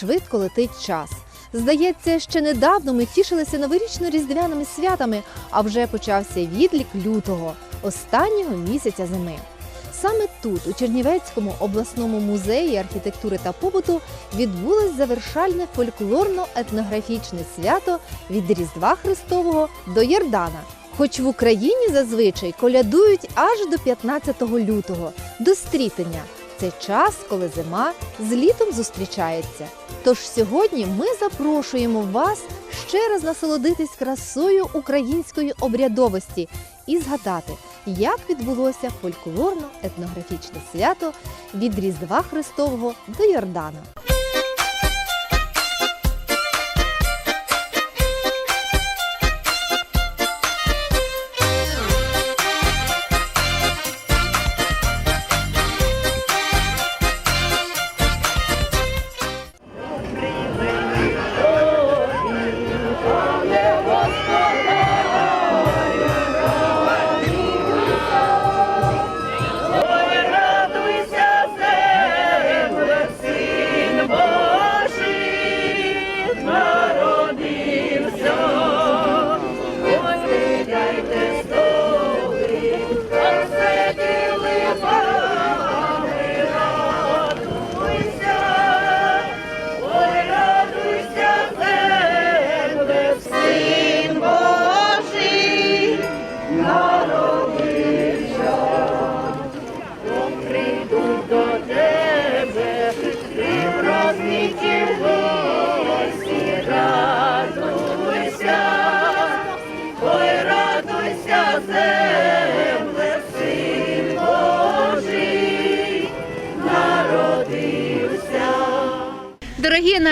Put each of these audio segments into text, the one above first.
Швидко летить час. Здається, ще недавно ми тішилися новорічно-різдвяними святами, а вже почався відлік лютого, останнього місяця зими. Саме тут, у Чернівецькому обласному музеї архітектури та побуту, відбулось завершальне фольклорно-етнографічне свято від Різдва Христового до Йордана. Хоч в Україні зазвичай колядують аж до 15 лютого, до стрітення. Це час, коли зима з літом зустрічається. Тож сьогодні ми запрошуємо вас ще раз насолодитись красою української обрядовості і згадати, як відбулося фольклорно-етнографічне свято від Різдва Христового до Йордана.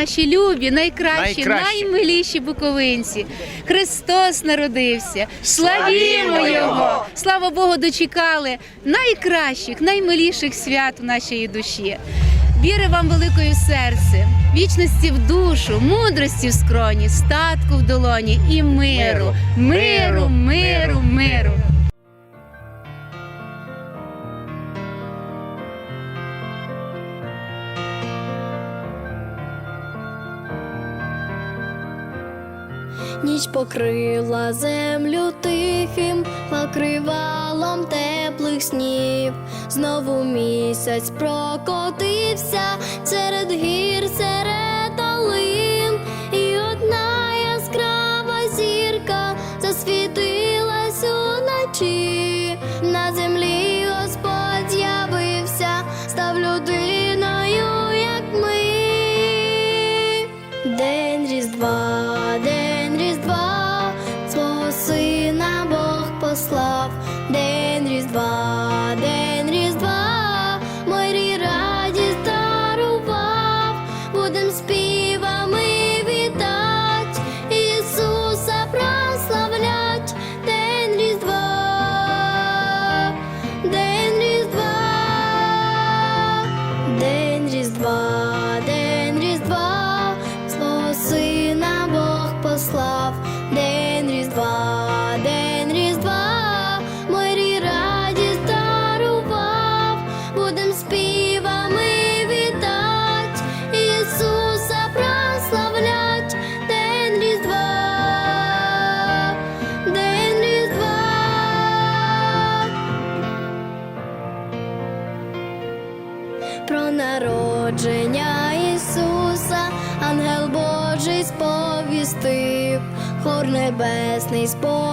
Наші любі, найкращі, Найкращі. наймиліші буковинці. Христос народився. Славімо Його! Слава Богу, дочекали найкращих, наймиліших свят у нашій душі. Віри вам великої серце, вічності в душу, мудрості в скроні, статку в долоні і миру, миру, миру, миру. Ніч покрила землю тихим покривалом теплих снів. Знову місяць прокотився серед гір, серед долин, і одна яскрава зірка засвітилась уночі. Небесний з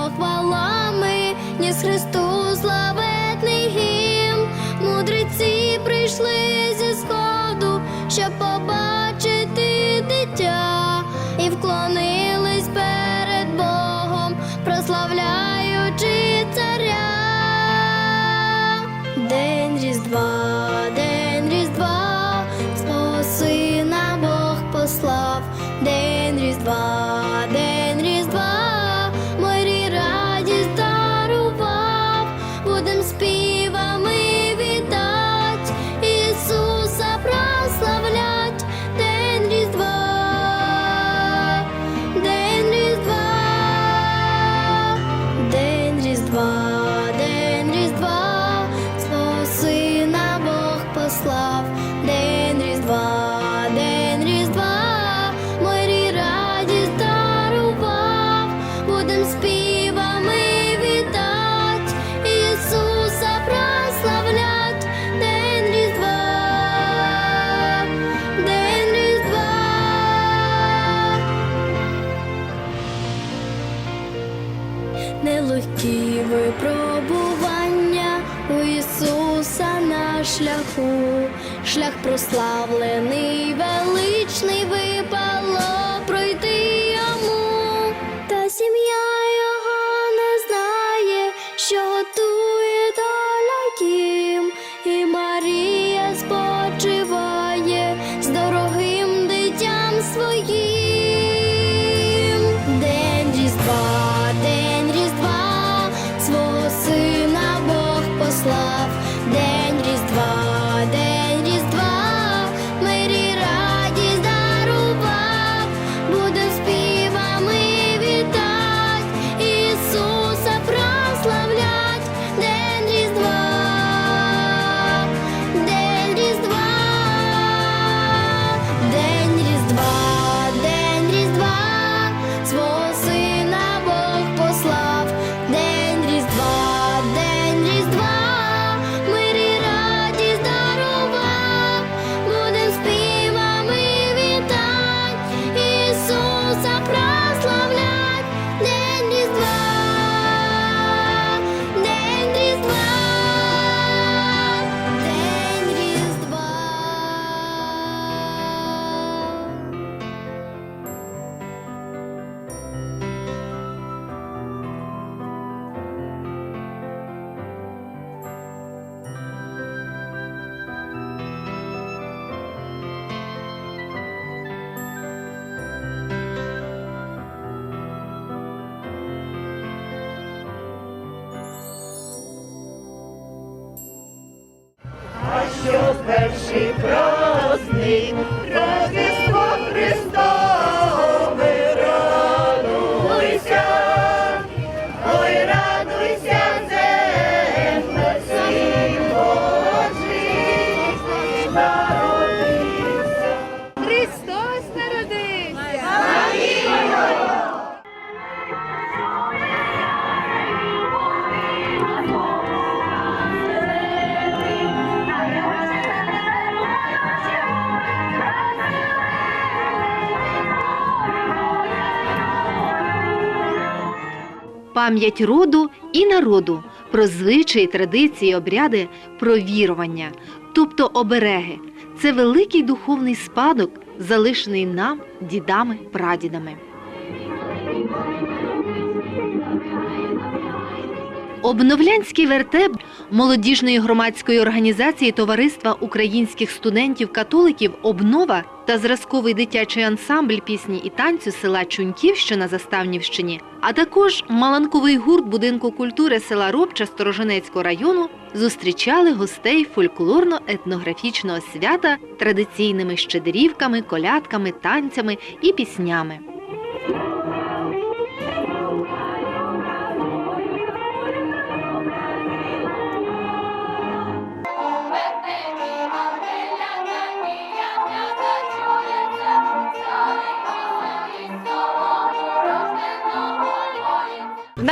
шлях Пам'ять роду і народу про звичаї, традиції, обряди, про вірування, тобто обереги. Це великий духовний спадок, залишений нам дідами, прадідами. Обновлянський вертеп молодіжної громадської організації Товариства українських студентів-католиків Обнова та зразковий дитячий ансамбль пісні і танцю села Чуньків, що на Заставнівщині, а також маланковий гурт будинку культури села Робча Сторожинецького району зустрічали гостей фольклорно-етнографічного свята традиційними щедрівками, колядками, танцями і піснями.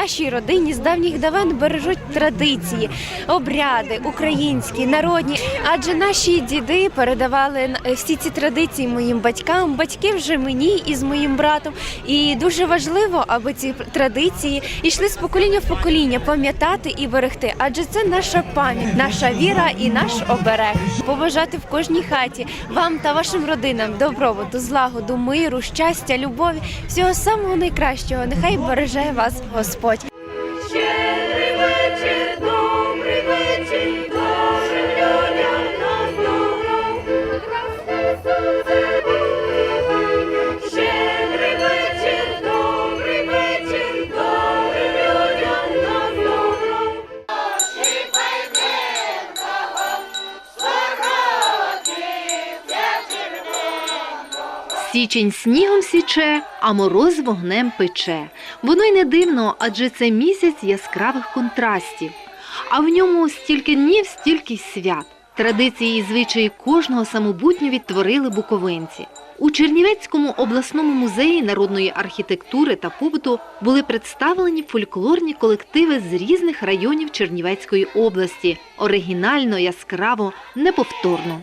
Нашій родині з давніх давен бережуть традиції, обряди українські, народні. Адже наші діди передавали всі ці традиції моїм батькам, батьки вже мені і з моїм братом. І дуже важливо, аби ці традиції йшли з покоління в покоління, пам'ятати і берегти. Адже це наша пам'ять, наша віра і наш оберег. Побажати в кожній хаті вам та вашим родинам добробуту, злагоду, миру, щастя, любові, всього самого найкращого. Нехай береже вас Господь. Щедрий вечір, добрий вечір, Січень снігом січе, а мороз вогнем пече. Воно й не дивно, адже це місяць яскравих контрастів. А в ньому стільки днів, стільки й свят. Традиції і звичаї кожного самобутньо відтворили буковинці. У Чернівецькому обласному музеї народної архітектури та побуту були представлені фольклорні колективи з різних районів Чернівецької області. Оригінально, яскраво, неповторно.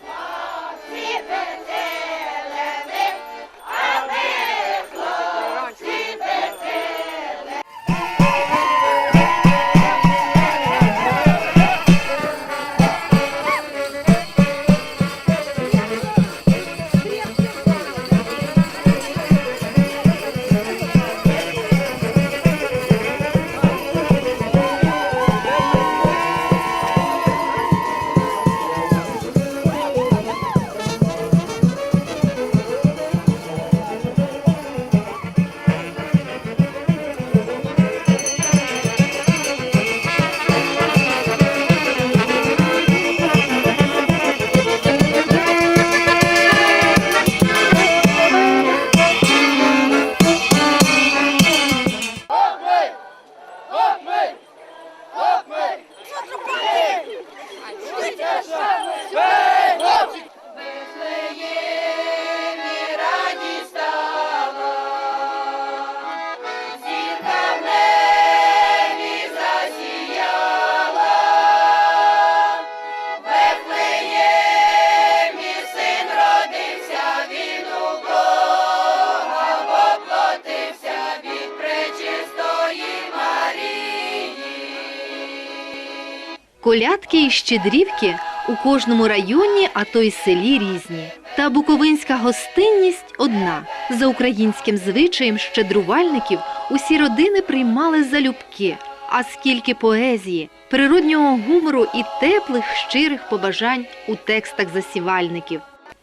Колядки і щедрівки у кожному районі, а то й селі різні. Та буковинська гостинність одна. За українським звичаєм щедрувальників усі родини приймали залюбки. А скільки поезії, природнього гумору і теплих щирих побажань у текстах засівальників.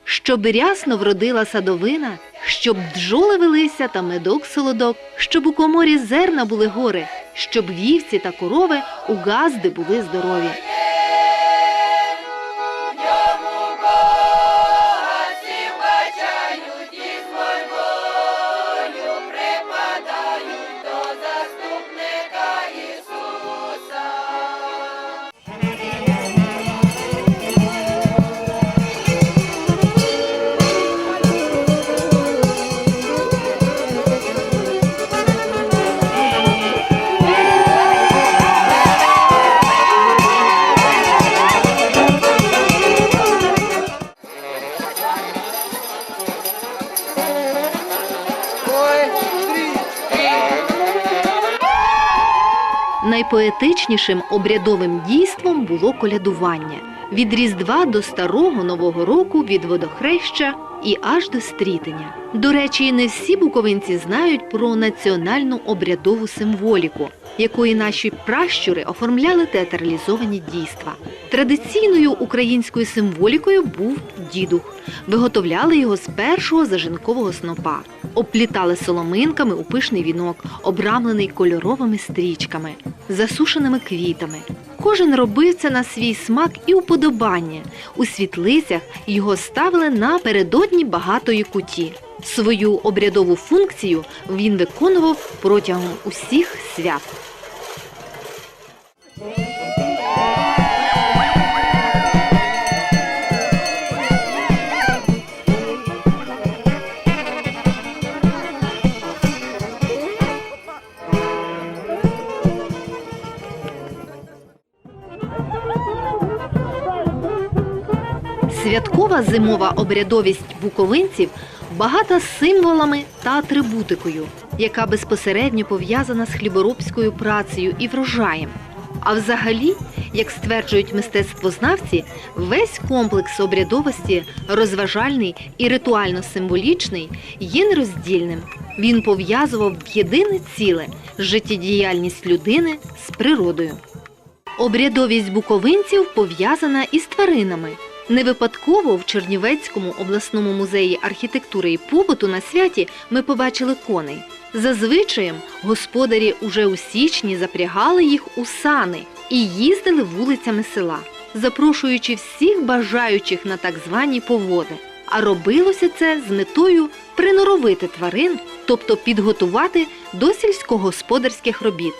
Щоб рясно вродила садовина, щоб бджоли велися та медок солодок, щоб у коморі зерна були гори, щоб вівці та корови у газди були здорові. Найпоетичнішим обрядовим дійством було колядування від Різдва до Старого Нового року, від водохреща і аж до стрітення. До речі, не всі буковинці знають про національну обрядову символіку, якої наші пращури оформляли театралізовані дійства. Традиційною українською символікою був дідух. Виготовляли його з першого зажинкового снопа, оплітали соломинками у пишний вінок, обрамлений кольоровими стрічками, засушеними квітами. Кожен робив це на свій смак і уподобання. У світлицях його ставили напередодні багатої куті. Свою обрядову функцію він виконував протягом усіх свят. Святкова зимова обрядовість буковинців багата символами та атрибутикою, яка безпосередньо пов'язана з хліборобською працею і врожаєм. А взагалі, як стверджують мистецтвознавці, весь комплекс обрядовості, розважальний і ритуально-символічний, є нероздільним. Він пов'язував єдине ціле життєдіяльність людини з природою. Обрядовість буковинців пов'язана із тваринами. Не випадково в Чернівецькому обласному музеї архітектури і побуту на святі ми побачили коней. За звичаєм, господарі уже у січні запрягали їх у сани і їздили вулицями села, запрошуючи всіх бажаючих на так звані поводи. А робилося це з метою приноровити тварин, тобто підготувати до сільськогосподарських робіт.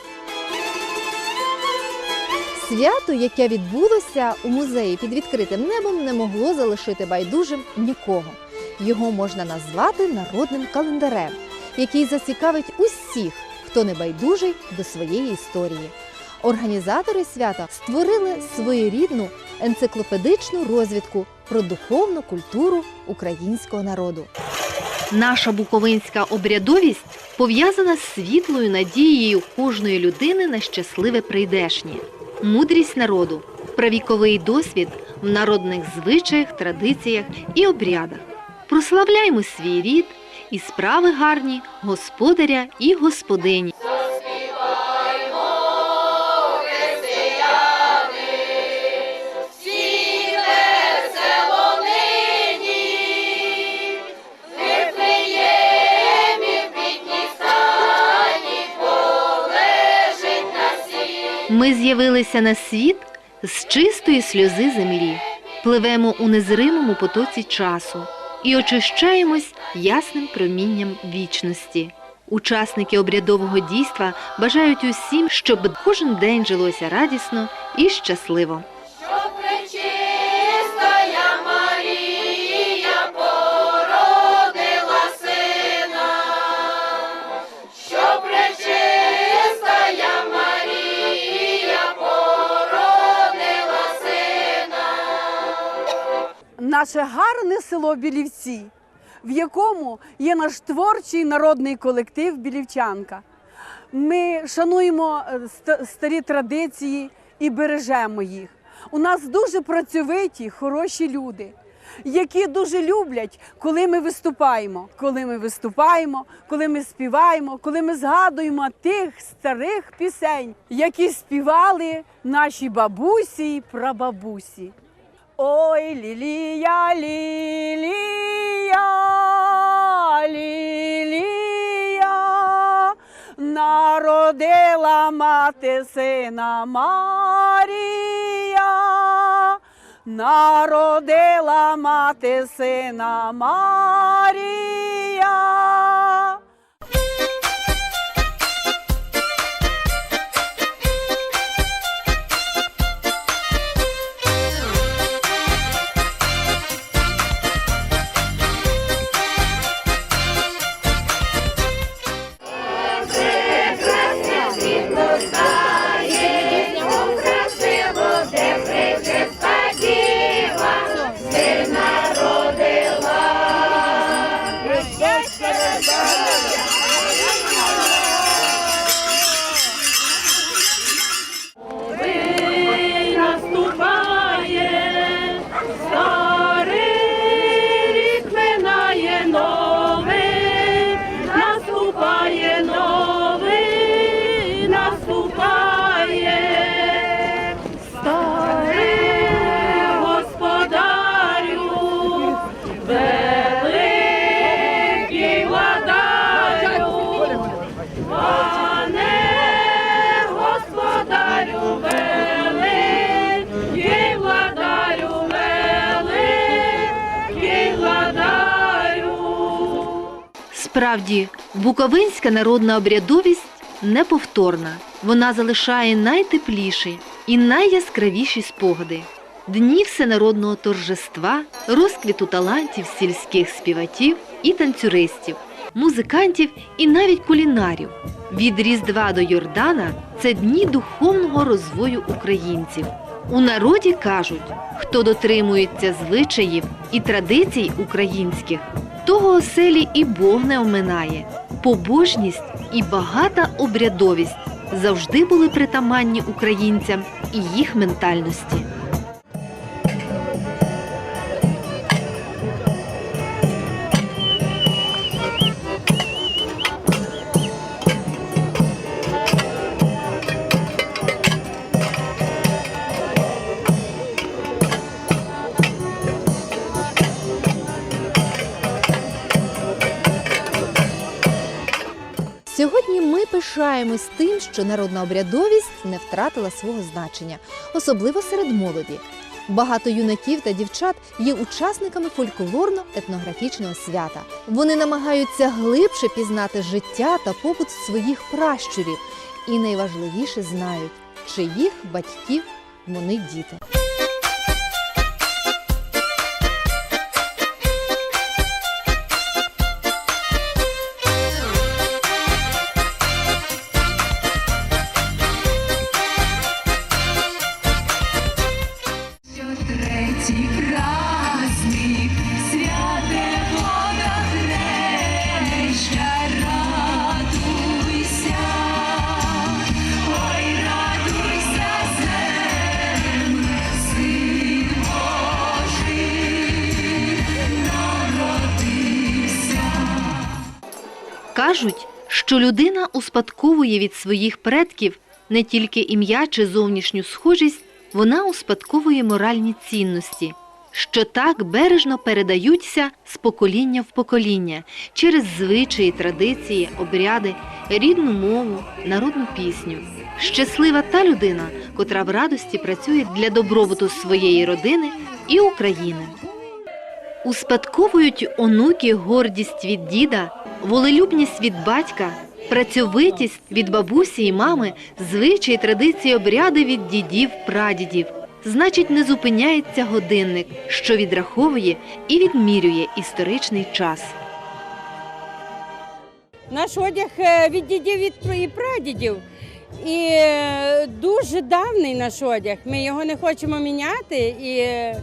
Свято, яке відбулося у музеї під відкритим небом, не могло залишити байдужим нікого. Його можна назвати народним календарем, який зацікавить усіх, хто не байдужий до своєї історії. Організатори свята створили своєрідну енциклопедичну розвідку про духовну культуру українського народу. Наша буковинська обрядовість пов'язана з світлою надією кожної людини на щасливе прийдешнє, мудрість народу, правіковий досвід в народних звичаях, традиціях і обрядах. Прославляймо свій рід і справи гарні господаря і господині. Ми з'явилися на світ з чистої сльози землі, пливемо у незримому потоці часу і очищаємось ясним промінням вічності. Учасники обрядового дійства бажають усім, щоб кожен день жилося радісно і щасливо. Наше гарне село Білівці, в якому є наш творчий народний колектив Білівчанка. Ми шануємо е, старі традиції і бережемо їх. У нас дуже працьовиті, хороші люди, які дуже люблять, коли ми виступаємо. Коли ми виступаємо, коли ми співаємо, коли ми згадуємо тих старих пісень, які співали наші бабусі і прабабусі. Ой, лілія, лілія, лілія, народила мати сина Марія, народила мати сина Марія. Справді, буковинська народна обрядовість неповторна. Вона залишає найтепліші і найяскравіші спогади. Дні всенародного торжества, розквіту талантів сільських співаків і танцюристів, музикантів і навіть кулінарів. Від Різдва до Йордана це дні духовного розвою українців. У народі кажуть, хто дотримується звичаїв і традицій українських, того оселі і Бог не оминає. Побожність і багата обрядовість завжди були притаманні українцям і їх ментальності. Пишаємось тим, що народна обрядовість не втратила свого значення, особливо серед молоді. Багато юнаків та дівчат є учасниками фольклорно-етнографічного свята. Вони намагаються глибше пізнати життя та побут своїх пращурів і найважливіше знають, чиїх батьків вони діти. Людина успадковує від своїх предків не тільки ім'я чи зовнішню схожість, вона успадковує моральні цінності, що так бережно передаються з покоління в покоління через звичаї, традиції, обряди, рідну мову, народну пісню. Щаслива та людина, котра в радості працює для добробуту своєї родини і України. Успадковують онуки гордість від діда, волелюбність від батька, працьовитість від бабусі і мами, звичаї, традиції, обряди від дідів, прадідів. Значить, не зупиняється годинник, що відраховує і відмірює історичний час. Наш одяг е, від дідів від і прадідів. І е, дуже давний наш одяг. Ми його не хочемо міняти. І е,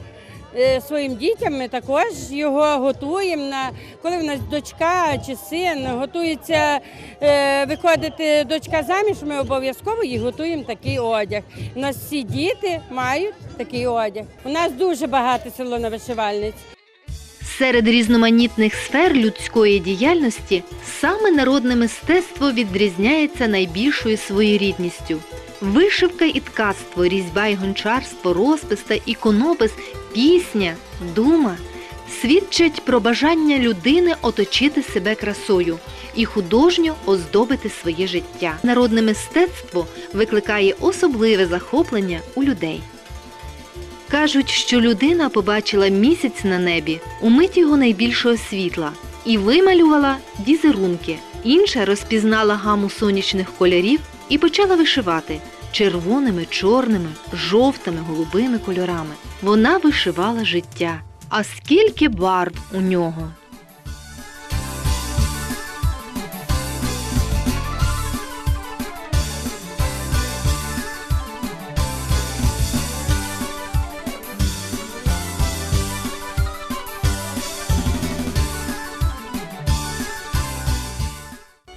своїм дітям ми також його готуємо. На, коли в нас дочка чи син готується е, виходити дочка заміж, ми обов'язково їй готуємо такий одяг. У нас всі діти мають такий одяг. У нас дуже багато село на вишивальниць. Серед різноманітних сфер людської діяльності саме народне мистецтво відрізняється найбільшою своєрідністю. Вишивка і ткацтво, різьба і гончарство, розпис та іконопис, пісня, дума свідчать про бажання людини оточити себе красою і художньо оздобити своє життя. Народне мистецтво викликає особливе захоплення у людей. Кажуть, що людина побачила місяць на небі у мить його найбільшого світла і вималювала візерунки. Інша розпізнала гаму сонячних кольорів і почала вишивати червоними, чорними, жовтими, голубими кольорами. Вона вишивала життя. А скільки барв у нього?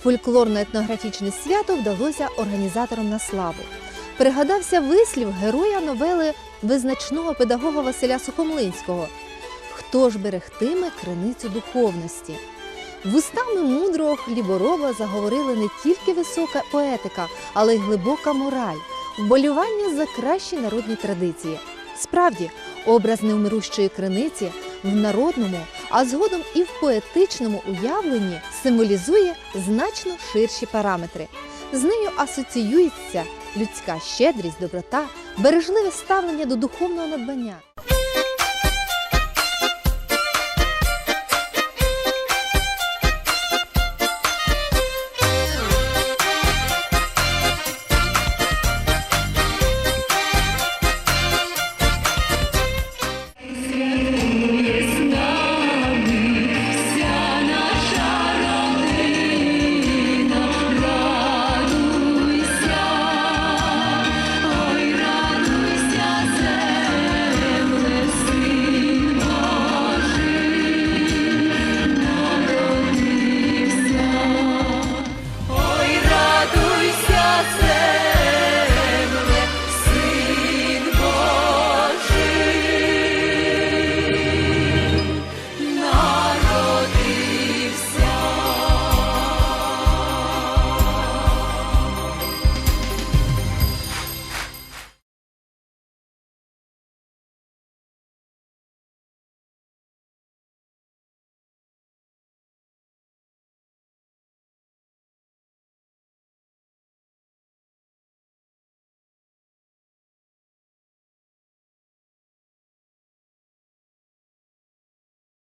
Фольклорно-етнографічне свято вдалося організаторам на славу. Пригадався вислів героя новели визначного педагога Василя Сухомлинського Хто ж берегтиме криницю духовності? Вустами мудрого хлібороба заговорили не тільки висока поетика, але й глибока мораль, вболювання за кращі народні традиції. Справді, образ невмирущої криниці в народному, а згодом і в поетичному уявленні символізує значно ширші параметри. З нею асоціюється людська щедрість, доброта, бережливе ставлення до духовного надбання.